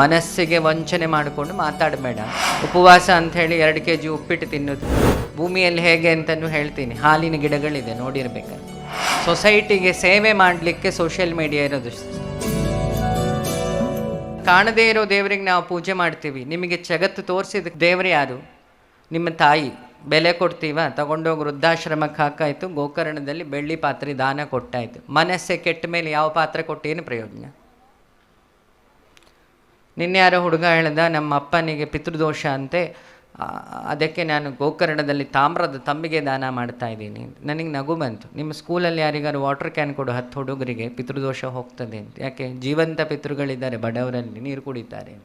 ಮನಸ್ಸಿಗೆ ವಂಚನೆ ಮಾಡಿಕೊಂಡು ಮಾತಾಡಬೇಡ ಉಪವಾಸ ಅಂತ ಹೇಳಿ ಎರಡು ಕೆ ಜಿ ಉಪ್ಪಿಟ್ಟು ತಿನ್ನೋದು. ಭೂಮಿಯಲ್ಲಿ ಹೇಗೆ ಅಂತಲೂ ಹೇಳ್ತೀನಿ. ಹಾಲಿನ ಗಿಡಗಳಿದೆ ನೋಡಿರ್ಬೇಕು ಸೊಸೈಟಿಗೆ ಸೇವೆ ಮಾಡಲಿಕ್ಕೆ ಸೋಷಿಯಲ್ ಮೀಡಿಯಾ ಇರೋದು. ಕಾಣದೇ ಇರೋ ದೇವರಿಗೆ ನಾವು ಪೂಜೆ ಮಾಡ್ತೀವಿ. ನಿಮಗೆ ಜಗತ್ತು ತೋರಿಸಿದ ದೇವರು ಯಾರು? ನಿಮ್ಮ ತಾಯಿ. ಬೆಲೆ ಕೊಡ್ತೀವ? ತಗೊಂಡೋಗಿ ವೃದ್ಧಾಶ್ರಮಕ್ಕೆ ಹಾಕಾಯಿತು. ಗೋಕರ್ಣದಲ್ಲಿ ಬೆಳ್ಳಿ ಪಾತ್ರೆ ದಾನ ಕೊಟ್ಟಾಯಿತು. ಮನಸ್ಸೆ ಕೆಟ್ಟ ಮೇಲೆ ಯಾವ ಪಾತ್ರೆ ಕೊಟ್ಟೇನು ಪ್ರಯೋಜನ? ನಿನ್ನೆ ಯಾರೋ ಹುಡುಗ ಹೇಳ್ದ, ನಮ್ಮ ಅಪ್ಪನಿಗೆ ಪಿತೃದೋಷ ಅಂತೆ ಅದಕ್ಕೆ ನಾನು ಗೋಕರ್ಣದಲ್ಲಿ ತಾಮ್ರದ ತಂಬಿಗೆ ದಾನ ಮಾಡ್ತಾ ಇದ್ದೀನಿ. ನನಗೆ ನಗು ಬಂತು. ನಿಮ್ಮ ಸ್ಕೂಲಲ್ಲಿ ಯಾರಿಗಾರು ವಾಟರ್ ಕ್ಯಾನ್ ಕೊಡು, ಹತ್ತು ಹುಡುಗರಿಗೆ ಪಿತೃದೋಷ ಹೋಗ್ತದೆ ಅಂತ. ಯಾಕೆ? ಜೀವಂತ ಪಿತೃಗಳಿದ್ದಾರೆ, ಬಡವರಲ್ಲಿ ನೀರು ಕುಡಿತಾರೆ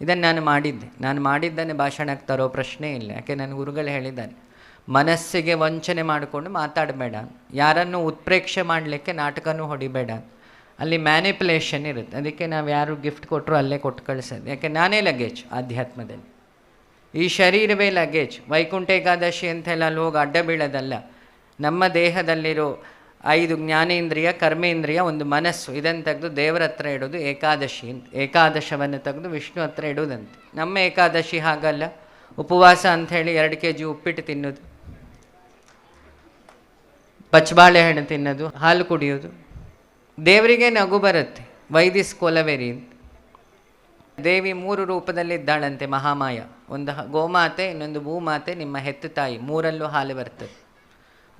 ಇದನ್ನು ನಾನು ಮಾಡಿದ್ದೆ. ನಾನು ಮಾಡಿದ್ದನ್ನೇ ಭಾಷಣಕ್ಕೆ ತರೋ ಪ್ರಶ್ನೆ ಇಲ್ಲ. ಯಾಕೆ? ನನ್ನ ಗುರುಗಳು ಹೇಳಿದ್ದಾರೆ. ಮನಸ್ಸಿಗೆ ವಂಚನೆ ಮಾಡಿಕೊಂಡು ಮಾತಾಡಬೇಡ. ಯಾರನ್ನು ಉತ್ಪ್ರೇಕ್ಷೆ ಮಾಡಲಿಕ್ಕೆ ನಾಟಕನೂ ಹೊಡಿಬೇಡ. ಅಲ್ಲಿ ಮ್ಯಾನಿಪುಲೇಷನ್ ಇರುತ್ತೆ. ಅದಕ್ಕೆ ನಾವು ಯಾರು ಗಿಫ್ಟ್ ಕೊಟ್ಟರು ಅಲ್ಲೇ ಕೊಟ್ಟು ಕಳಿಸೋದು. ಯಾಕೆ ನಾನೇ ಲಗೇಜ್ ಆಧ್ಯಾತ್ಮದಲ್ಲಿ. ಈ ಶರೀರವೇ ಲಗೇಜ್ ವೈಕುಂಠ ಏಕಾದಶಿ ಅಂತೆಲ್ಲ ಅಲ್ಲಿ ಹೋಗಿ ಅಡ್ಡ ಬೀಳೋದಲ್ಲ. ನಮ್ಮ ದೇಹದಲ್ಲಿರೋ ಐದು ಜ್ಞಾನೇಂದ್ರಿಯ, ಕರ್ಮೇಂದ್ರಿಯ ಒಂದು ಮನಸ್ಸು. ಇದನ್ನು ತೆಗೆದು ದೇವರ ಹತ್ರ ಇಡೋದು ಏಕಾದಶಿ ಅಂತ. ಏಕಾದಶವನ್ನು ತೆಗೆದು ವಿಷ್ಣು ಹತ್ರ ಇಡೋದಂತೆ. ನಮ್ಮ ಏಕಾದಶಿ ಹಾಗಲ್ಲ. ಉಪವಾಸ ಅಂಥೇಳಿ ಎರಡು ಕೆ ಜಿ ಉಪ್ಪಿಟ್ಟು ತಿನ್ನೋದು. ಪಚ್ಚಬಾಳೆಹಣ್ಣು ತಿನ್ನೋದು. ಹಾಲು ಕುಡಿಯೋದು. ದೇವರಿಗೆ ನಗು ಬರುತ್ತೆ. ವೈದಿಸ್ ಕೊಲವೆರಿ ದೇವಿ ಮೂರು ರೂಪದಲ್ಲಿ ಇದ್ದಾಳಂತೆ ಮಹಾಮಾಯ. ಒಂದು ಗೋಮಾತೆ, ಇನ್ನೊಂದು ಭೂಮಾತೆ, ನಿಮ್ಮ ಹೆತ್ತು ತಾಯಿ. ಮೂರಲ್ಲೂ ಹಾಲು ಬರ್ತದೆ.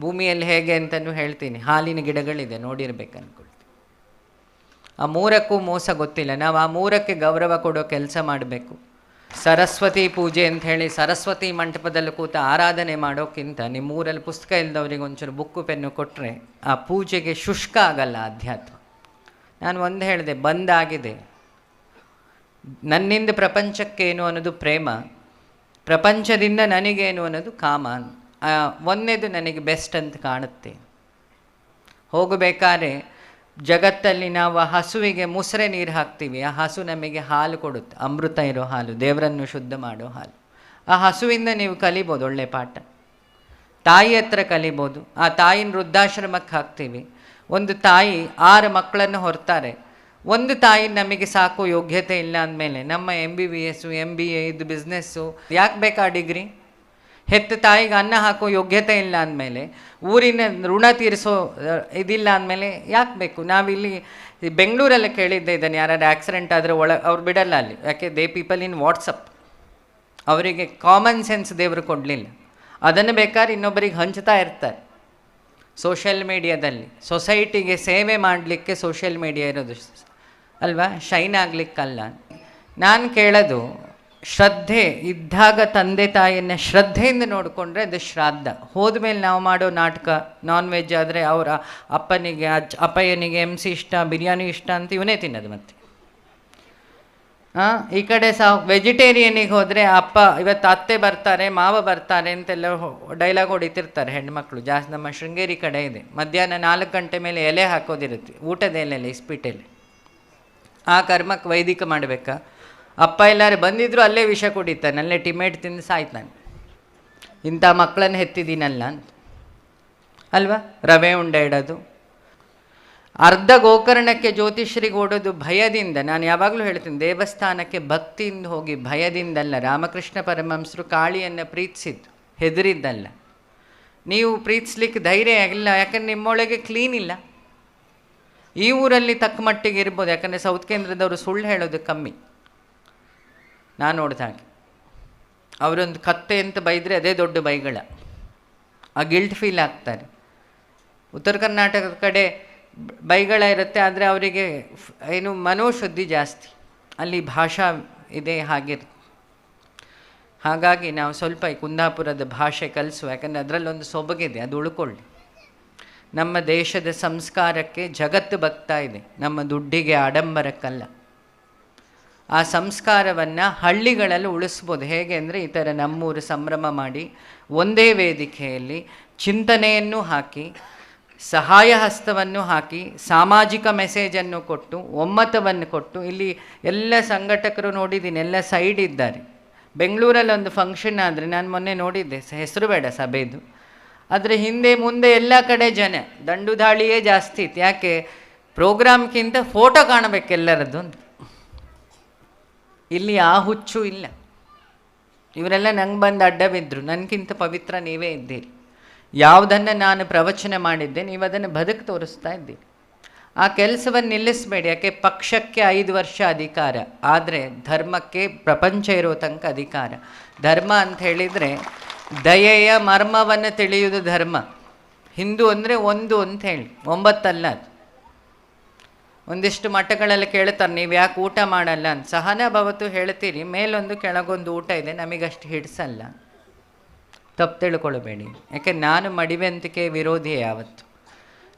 ಭೂಮಿಯಲ್ಲಿ ಹೇಗೆ ಅಂತಲೂ ಹೇಳ್ತೀನಿ. ಹಾಲಿನ ಗಿಡಗಳಿದೆ ನೋಡಿರ್ಬೇಕು ಅನ್ಕೊಳ್ತೀನಿ ಆ ಮೂರಕ್ಕೂ ಮೋಸ ಗೊತ್ತಿಲ್ಲ. ನಾವು ಆ ಮೂರಕ್ಕೆ ಗೌರವ ಕೊಡೋ ಕೆಲಸ ಮಾಡಬೇಕು. ಸರಸ್ವತಿ ಪೂಜೆ ಅಂತ ಹೇಳಿ ಸರಸ್ವತಿ ಮಂಟಪದಲ್ಲಿ ಕೂತ ಆರಾಧನೆ ಮಾಡೋಕ್ಕಿಂತ ನಿಮ್ಮ ಊರಲ್ಲಿ ಪುಸ್ತಕ ಇಲ್ಲದವರಿಗೆ ಒಂಚೂರು ಬುಕ್ಕು, ಪೆನ್ನು ಕೊಟ್ಟರೆ ಆ ಪೂಜೆಗೆ ಶುಷ್ಕ ಆಗಲ್ಲ ಅಧ್ಯಾತ್ಮ ನಾನು ಒಂದು ಹೇಳಿದೆ ಬಂದಾಗಿದೆ ನನ್ನಿಂದ ಪ್ರಪಂಚಕ್ಕೇನು ಅನ್ನೋದು ಪ್ರೇಮ, ಪ್ರಪಂಚದಿಂದ ನನಗೇನು ಅನ್ನೋದು ಕಾಮ ಒಂದೇದು ನನಗೆ ಬೆಸ್ಟ್ ಅಂತ ಕಾಣುತ್ತೆ. ಹೋಗಬೇಕಾದ್ರೆ ಜಗತ್ತಲ್ಲಿ ನಾವು ಹಸುವಿಗೆ ಮುಸ್ರೆ ನೀರು ಹಾಕ್ತೀವಿ. ಆ ಹಸು ನಮಗೆ ಹಾಲು ಕೊಡುತ್ತೆ. ಅಮೃತ ಇರೋ ಹಾಲು, ದೇವರನ್ನು ಶುದ್ಧ ಮಾಡೋ ಹಾಲು. ಆ ಹಸುವಿಂದ ನೀವು ಕಲಿಬೋದು ಒಳ್ಳೆ ಪಾಠ. ತಾಯಿ ಹತ್ರ ಕಲಿಬೋದು. ಆ ತಾಯಿನ ವೃದ್ಧಾಶ್ರಮಕ್ಕೆ ಹಾಕ್ತೀವಿ. ಒಂದು ತಾಯಿ ಆರು ಮಕ್ಕಳನ್ನು ಹೊರ್ತಾರೆ. ಒಂದು ತಾಯಿ ನಮಗೆ ಸಾಕು ಯೋಗ್ಯತೆ ಇಲ್ಲ ಅಂದಮೇಲೆ ನಮ್ಮ M B B S M B A ಇದು ಬಿಸ್ನೆಸ್ಸು ಯಾಕೆ ಬೇಕಾ ಡಿಗ್ರಿ ಹೆತ್ತ ತಾಯಿಗೆ ಅನ್ನ ಹಾಕೋ ಯೋಗ್ಯತೆ ಇಲ್ಲ ಅಂದಮೇಲೆ, ಊರಿನ ಋಣ ತೀರಿಸೋ ಇದಿಲ್ಲ ಅಂದಮೇಲೆ ಯಾಕೆ ಬೇಕು? ನಾವಿಲ್ಲಿ ಬೆಂಗಳೂರಲ್ಲೇ ಕೇಳಿದ್ದೆ ಇದನ್ನು ಯಾರು ಆಕ್ಸಿಡೆಂಟ್ ಆದರೆ ಒಳ, ಅವ್ರು ಬಿಡಲ್ಲ ಅಲ್ಲಿ. ಯಾಕೆ ದೇ ಪೀಪಲ್ ಇನ್ ವಾಟ್ಸಪ್ ಅವರಿಗೆ ಕಾಮನ್ ಸೆನ್ಸ್ ದೇವರು ಕೊಡಲಿಲ್ಲ. ಅದನ್ನು ಬೇಕಾದ್ರೆ ಇನ್ನೊಬ್ಬರಿಗೆ ಹಂಚ್ತಾ ಇರ್ತಾರೆ. ಸೋಷಿಯಲ್ ಮೀಡಿಯಾದಲ್ಲಿ ಸೊಸೈಟಿಗೆ ಸೇವೆ ಮಾಡಲಿಕ್ಕೆ ಸೋಷಿಯಲ್ ಮೀಡಿಯಾ ಇರೋದು. ಅಲ್ವಾ? ಶೈನ್ ಆಗಲಿಕ್ಕಲ್ಲ. ನಾನು ಕೇಳೋದು ಶ್ರದ್ಧೆ, ಇದ್ದಾಗ ತಂದೆ ತಾಯಿಯನ್ನು ಶ್ರದ್ಧೆಯಿಂದ ನೋಡಿಕೊಂಡ್ರೆ ಅದು ಶ್ರಾದ್ದ. ಹೋದ್ಮೇಲೆ ನಾವು ಮಾಡೋ ನಾಟಕ ನಾನ್ ವೆಜ್ ಆದರೆ ಅವರ ಅಪ್ಪನಿಗೆ, ಅಜ್ಜ, ಅಪ್ಪಯ್ಯನಿಗೆ ಎಂ ಸಿ ಇಷ್ಟ, ಬಿರಿಯಾನಿ ಇಷ್ಟ ಅಂತ ಇವನೇ ತಿನ್ನೋದು ಮತ್ತೆ. ಹಾಂ ಈ ಕಡೆ ಸಹ ವೆಜಿಟೇರಿಯನಿಗೆ ಹೋದರೆ ಅಪ್ಪ, ಇವತ್ತು ಅತ್ತೆ ಬರ್ತಾರೆ, ಮಾವ ಬರ್ತಾರೆ ಅಂತೆಲ್ಲ ಡೈಲಾಗ್ ಹೊಡಿತಿರ್ತಾರೆ ಹೆಣ್ಮಕ್ಳು. ಜಾಸ್ತಿ ನಮ್ಮ ಶೃಂಗೇರಿ ಕಡೆ ಇದೆ. ಮಧ್ಯಾಹ್ನ ನಾಲ್ಕು ಗಂಟೆ ಮೇಲೆ ಎಲೆ ಹಾಕೋದಿರುತ್ತೆ, ಊಟದ ಎಲೆ ಇಸ್ಪಿಟೆಲೆ. ಆ ಕರ್ಮಕ್ಕೆ ವೈದಿಕ ಮಾಡಬೇಕಾ? ಅಪ್ಪ ಎಲ್ಲರೂ ಬಂದಿದ್ರು ಅಲ್ಲೇ ವಿಷ ಕುಡಿತಾನೆ ಅಲ್ಲೇ ಟಿಮೇಟ್ ತಿಂದು ಸಾಯ್ತಾನೆ ಇಂಥ ಮಕ್ಕಳನ್ನು ಹೆತ್ತಿದ್ದೀನಲ್ಲ ಅಂತ. ಅಲ್ವಾ? ರವೆ ಉಂಡೆ ಇಡೋದು. ಅರ್ಧ ಗೋಕರ್ಣಕ್ಕೆ ಜ್ಯೋತಿಷ್ಯರಿಗೆ ಓಡೋದು ಭಯದಿಂದ, ನಾನು ಯಾವಾಗಲೂ ಹೇಳ್ತೀನಿ, ದೇವಸ್ಥಾನಕ್ಕೆ ಭಕ್ತಿಯಿಂದ ಹೋಗಿ ಭಯದಿಂದಲ್ಲ, ರಾಮಕೃಷ್ಣ ಪರಮಹಂಸರು ಕಾಳಿಯನ್ನು ಪ್ರೀತಿಸಿದ್ದು, ಹೆದರಿದ್ದಲ್ಲ. ನೀವು ಪ್ರೀತಿಸ್ಲಿಕ್ಕೆ ಧೈರ್ಯ ಆಗಿಲ್ಲ ಯಾಕಂದ್ರೆ ನಿಮ್ಮೊಳಗೆ ಕ್ಲೀನ್ ಇಲ್ಲ. ಈ ಊರಲ್ಲಿ ತಕ್ಕ ಮಟ್ಟಿಗೆ ಇರ್ಬೋದು, ಯಾಕಂದರೆ ಸೌತ್ ಕೇಂದ್ರದವರು ಸುಳ್ಳು ಹೇಳೋದು ಕಮ್ಮಿ. ನಾನು ನೋಡಿದ ಹಾಗೆ. ಅವರೊಂದು ಕತ್ತೆ ಅಂತ ಬೈದರೆ ಅದೇ ದೊಡ್ಡ ಬೈಗಳ. ಆ ಗಿಲ್ಟ್ ಫೀಲ್ ಆಗ್ತಾರೆ. ಉತ್ತರ ಕರ್ನಾಟಕದ ಕಡೆ ಬೈಗಳ ಇರುತ್ತೆ, ಆದರೆ ಅವರಿಗೆ ಏನು ಮನೋಶುದ್ಧಿ ಜಾಸ್ತಿ. ಅಲ್ಲಿ ಭಾಷಾ ಇದೆ ಹಾಗೆ ಹಾಗಾಗಿ ನಾವು ಸ್ವಲ್ಪ ಈ ಕುಂದಾಪುರದ ಭಾಷೆ ಕಲಿಸುವ, ಯಾಕಂದರೆ ಅದರಲ್ಲೊಂದು ಸೊಬಗಿದೆ, ಅದು ಉಳ್ಕೊಳ್ಳಿ. ನಮ್ಮ ದೇಶದ ಸಂಸ್ಕಾರಕ್ಕೆ ಜಗತ್ತು ಬಗ್ತಾ ಇದೆ, ನಮ್ಮ ದುಡ್ಡಿಗೆ ಆಡಂಬರಕ್ಕಲ್ಲ. ಆ ಸಂಸ್ಕಾರವನ್ನು ಹಳ್ಳಿಗಳಲ್ಲಿ ಉಳಿಸ್ಬೋದು. ಹೇಗೆ ಅಂದರೆ ಈ ಥರ ನಮ್ಮೂರು ಸಂಭ್ರಮ ಮಾಡಿ ಒಂದೇ ವೇದಿಕೆಯಲ್ಲಿ ಚಿಂತನೆಯನ್ನು ಹಾಕಿ, ಸಹಾಯ ಹಸ್ತವನ್ನು ಹಾಕಿ, ಸಾಮಾಜಿಕ ಮೆಸೇಜನ್ನು ಕೊಟ್ಟು, ಒಮ್ಮತವನ್ನು ಕೊಟ್ಟು, ಇಲ್ಲಿ ಎಲ್ಲ ಸಂಘಟಕರು ನೋಡಿದ್ದೀನಿ, ಎಲ್ಲ ಸೈಡ್ ಇದ್ದಾರೆ. ಬೆಂಗಳೂರಲ್ಲಿ ಒಂದು ಫಂಕ್ಷನ್ ಆದರೆ ನಾನು ಮೊನ್ನೆ ನೋಡಿದ್ದೆ ಹೆಸರು ಬೇಡ ಸಭೆದು. ಆದರೆ ಹಿಂದೆ ಮುಂದೆ ಎಲ್ಲ ಕಡೆ ಜನ ದಂಡು ದಾಳಿಯೇ ಜಾಸ್ತಿ ಇತ್ತು. ಯಾಕೆ? ಪ್ರೋಗ್ರಾಮ್ಗಿಂತ ಫೋಟೋ ಕಾಣಬೇಕು ಎಲ್ಲರದ್ದು ಇಲ್ಲಿ ಆ ಹುಚ್ಚು ಇಲ್ಲ. ಇವರೆಲ್ಲ ನಂಗೆ ಬಂದು ಅಡ್ಡ ಬಿದ್ದರು ನನಗಿಂತ ಪವಿತ್ರ ನೀವೇ ಇದ್ದೀರಿ. ಯಾವುದನ್ನು ನಾನು ಪ್ರವಚನ ಮಾಡಿದ್ದೆ, ನೀವು ಅದನ್ನು ಬದುಕು ತೋರಿಸ್ತಾ ಇದ್ದೀರಿ. ಆ ಕೆಲಸವನ್ನು ನಿಲ್ಲಿಸಬೇಡಿ. ಯಾಕೆ, ಪಕ್ಷಕ್ಕೆ ಐದು ವರ್ಷ ಅಧಿಕಾರ. ಆದರೆ ಧರ್ಮಕ್ಕೆ ಪ್ರಪಂಚ ಇರೋ ತನಕ ಅಧಿಕಾರ. ಧರ್ಮ ಅಂತ ಹೇಳಿದರೆ ದಯೆಯ ಮರ್ಮವನ್ನು ತಿಳಿಯುವುದು ಧರ್ಮ. ಹಿಂದೂ ಅಂದರೆ ಒಂದು ಅಂತ ಹೇಳಿ. ಒಂಬತ್ತಲ್ಲ ಅದು. ಒಂದಿಷ್ಟು ಮಠಗಳಲ್ಲಿ ಕೇಳ್ತಾರೆ, ನೀವು ಯಾಕೆ ಊಟ ಮಾಡಲ್ಲ? ಅಂತ. ಸಹನ ಭವತ್ತು ಹೇಳ್ತೀರಿ, ಮೇಲೊಂದು ಕೆಳಗೊಂದು ಊಟ ಇದೆ, ನಮಗಷ್ಟು ಹಿಡಿಸಲ್ಲ. ತಪ್ಪು ತಿಳ್ಕೊಳ್ಬೇಡಿ. ಯಾಕೆ, ನಾನು ಮಡಿವಂತಿಕೆ ವಿರೋಧಿ ಯಾವತ್ತು?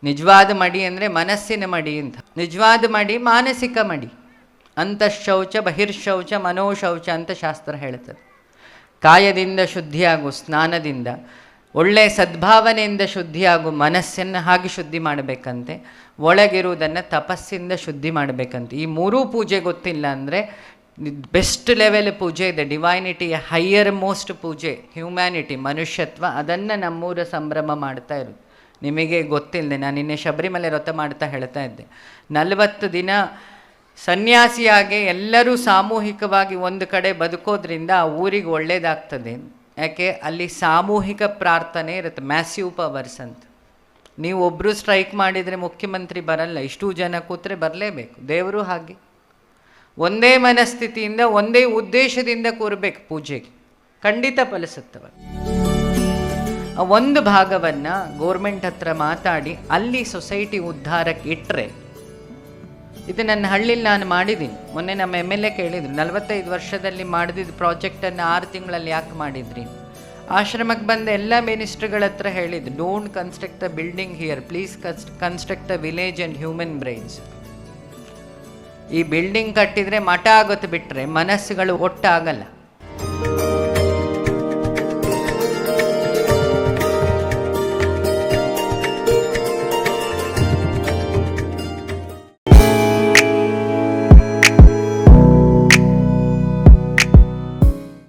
ನಿಜವಾದ ಮಡಿ ಅಂದರೆ ಮನಸ್ಸಿನ ಮಡಿ ಅಂತ. ನಿಜವಾದ ಮಡಿ, ಮಾನಸಿಕ ಮಡಿ. ಅಂತಃಶೌಚ, ಬಹಿರ್ಶೌಚ, ಮನೋಶೌಚ ಅಂತ ಶಾಸ್ತ್ರ ಹೇಳ್ತದೆ. ಕಾಯದಿಂದ ಶುದ್ಧಿಯಾಗು, ಸ್ನಾನದಿಂದ. ಒಳ್ಳೆಯ ಸದ್ಭಾವನೆಯಿಂದ ಶುದ್ಧಿಯಾಗುವ ಮನಸ್ಸನ್ನು ಹಾಗೆ ಶುದ್ಧಿ ಮಾಡಬೇಕಂತೆ, ಒಳಗಿರುವುದನ್ನು ತಪಸ್ಸಿಂದ ಶುದ್ಧಿ ಮಾಡಬೇಕಂತೆ. ಈ ಮೂರೂ ಪೂಜೆ ಗೊತ್ತಿಲ್ಲ ಅಂದರೆ, ಬೆಸ್ಟ್ ಲೆವೆಲ್ ಪೂಜೆ ಇದೆ ಡಿವೈನಿಟಿಯ ಹೈಯರ್ ಮೋಸ್ಟ್ ಪೂಜೆ, ಹ್ಯೂಮ್ಯಾನಿಟಿ, ಮನುಷ್ಯತ್ವ, ಅದನ್ನು ನಮ್ಮೂರ ಸಂಭ್ರಮ ಮಾಡ್ತಾ ಇರೋದು ನಿಮಗೆ ಗೊತ್ತಿಲ್ಲದೆ ನಾನು ನಿನ್ನೆ ಶಬರಿಮಲೆ ವ್ರತ ಮಾಡ್ತಾ ಹೇಳ್ತಾ ಇದ್ದೆ. ನಲವತ್ತು ದಿನ ಸನ್ಯಾಸಿಯಾಗಿ ಎಲ್ಲರೂ ಸಾಮೂಹಿಕವಾಗಿ ಒಂದು ಕಡೆ ಬದುಕೋದ್ರಿಂದ ಆ ಊರಿಗೆ ಒಳ್ಳೇದಾಗ್ತದೆ. ಯಾಕೆ? ಅಲ್ಲಿ ಸಾಮೂಹಿಕ ಪ್ರಾರ್ಥನೆ ಇರುತ್ತೆ. ಮ್ಯಾಸ್ಯೂ ಪವರ್ಸ್ ಅಂತ. ನೀವು ಒಬ್ಬರು ಸ್ಟ್ರೈಕ್ ಮಾಡಿದರೆ ಮುಖ್ಯಮಂತ್ರಿ ಬರಲ್ಲ. ಇಷ್ಟು ಜನ ಕೂತ್ರೆ ಬರಲೇಬೇಕು. ದೇವರು ಹಾಗೆ. ಒಂದೇ ಮನಸ್ಥಿತಿಯಿಂದ, ಒಂದೇ ಉದ್ದೇಶದಿಂದ ಕೂರಬೇಕು ಪೂಜೆಗೆ. ಖಂಡಿತ ಫಲಿಸುತ್ತವ. ಒಂದು ಭಾಗವನ್ನು ಗೋರ್ಮೆಂಟ್ ಹತ್ರ ಮಾತಾಡಿ, ಅಲ್ಲಿ ಸೊಸೈಟಿ ಉದ್ಧಾರಕ್ಕೆ ಇಟ್ಟರೆ ಇದು ನನ್ನ ಹಳ್ಳಿಲಿ ನಾನು ಮಾಡಿದ್ದೀನಿ. ಮೊನ್ನೆ ನಮ್ಮ ಎಂ ಎಲ್ ಎ ಕೇಳಿದ್ರು, ನಲವತ್ತೈದು ವರ್ಷದಲ್ಲಿ ಮಾಡಿದ ಪ್ರಾಜೆಕ್ಟನ್ನು ಆರು ತಿಂಗಳಲ್ಲಿ ಯಾಕೆ ಮಾಡಿದ್ರಿ? ಆಶ್ರಮಕ್ಕೆ ಬಂದ ಎಲ್ಲ ಮಿನಿಸ್ಟ್ರುಗಳ ಹತ್ರ ಹೇಳಿದ್ರು don't construct the building here please construct construct the village and human brains ಈ ಬಿಲ್ಡಿಂಗ್ ಕಟ್ಟಿದರೆ ಮಠ ಆಗುತ್ತೆ ಬಿಟ್ಟರೆ ಮನಸ್ಸುಗಳು ಒಟ್ಟಾಗಲ್ಲ.